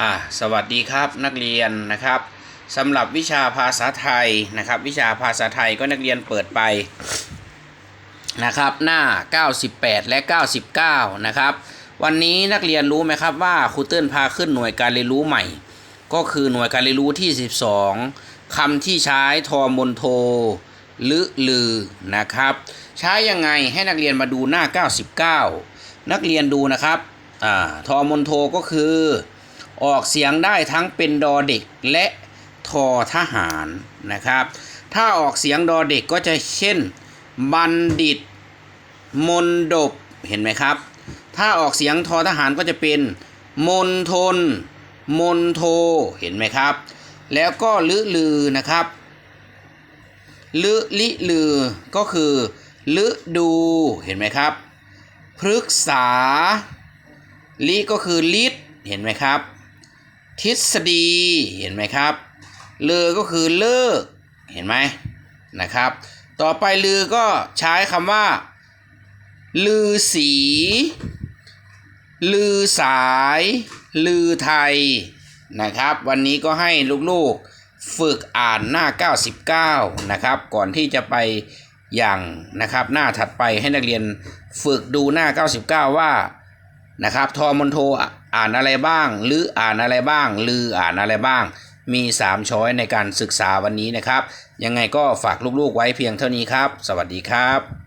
อ่าสวัสดีครับนักเรียนนะครับสำหรับวิชาภาษาไทยนะครับ วิชาภาษาไทยก็นักเรียนเปิดไปนะครับ หน้า 98 และ 99 นะครับ วันนี้นักเรียนรู้ไหมครับว่าครูเติ้ลพาขึ้นหน่วยการเรียนรู้ใหม่ ก็คือหน่วยการเรียนรู้ที่ 12คำที่ใช้ทอมนโทหรืลือนะครับ ใช้ยังไงให้นักเรียนมาดูหน้า 99 นักเรียนดูนะครับอทอมนโทก็คือ ออกเสียงได้ทั้งเป็นดอเด็กและทอทหารนะครับ ถ้าออกเสียงดอเด็กก็จะเช่น บัณฑิต มนดบ เห็นไหมครับ ถ้าออกเสียงทอทหารก็จะเป็น มนทน มนโท เห็นไหมครับ แล้วก็ลือลือนะครับลืลิลือ ก็คือลืดู เห็นไหมครับพฤกษาลิก็คือลิศเห็นไหมครับ ทฤษฎีเห็นไหมครับ เลอก็คือเลิก เห็นไหมนะครับ ต่อไปลือก็ใช้คำว่า ลือสี ลือสาย ลือไทยนะครับ วันนี้ก็ให้ลูกๆฝึกอ่านหน้า 99 นะครับ ก่อนที่จะไปอย่างนะครับ หน้าถัดไปให้นักเรียนฝึกดูหน้า 99 ว่า นะครับทอมอนโทอ่านอะไรบ้าง หรืออ่านอะไรบ้าง ลืออ่านอะไรบ้าง มี 3 ช้อยในการศึกษาวันนี้นะครับ ยังไงก็ฝากลูกๆไว้เพียงเท่านี้ครับ สวัสดีครับ